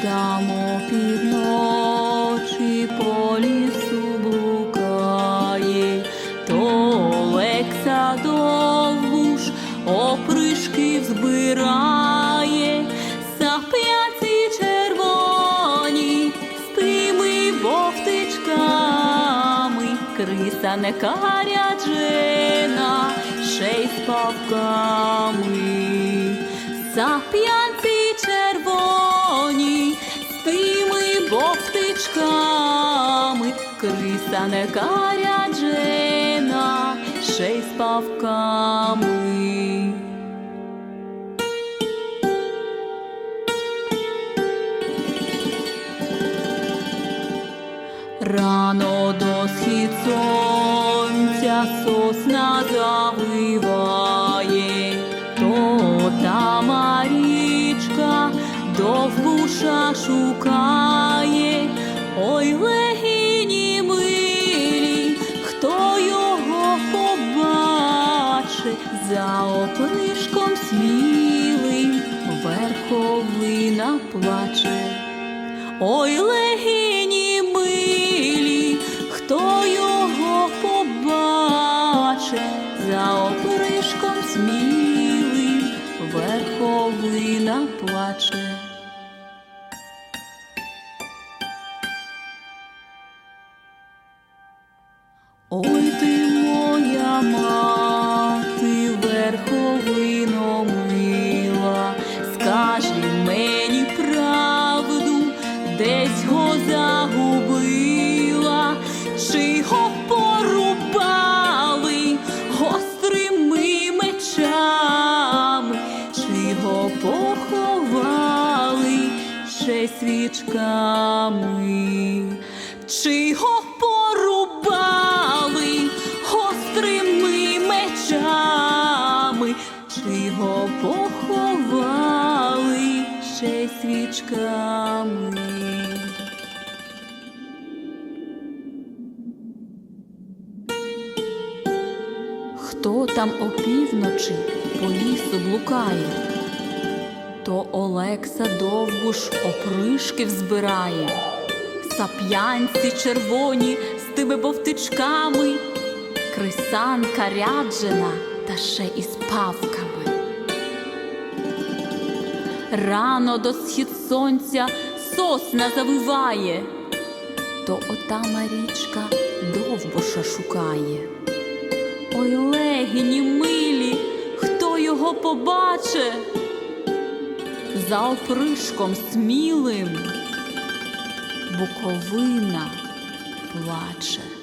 Гулямо під ночі по лісу блукає, то Олекса довуш опришки збирає, сап'яці червоні з тими вовтичками, криса не каряджена, ще й з павками, сап'янці червоні з тими бовтичками, криса не каряджена, ще й з павками. Рано до схід сонця сосна завиває, довбуша шукає, ой легіні милі, хто його побачить за опришком смілим, верховина плаче. Ой, легіні милі, хто його побаче, за опришком смілим, верховина плаче. Ой ти моя мати, верховино мила, скажи мені правду, десь го загубила, чи його порубали гострими мечами, чи його поховали ще свічками, чи його ще свічками. Хто там опівночі по лісу блукає, то Олекса довбуш опришків збирає, сап'янці червоні з тими бовтичками, крисанка ряджена та ще із павками. Рано до схід сонця сосна завиває, то ота Марічка довбуша шукає. Ой, легіні милі, хто його побаче? За опришком смілим Буковина плаче.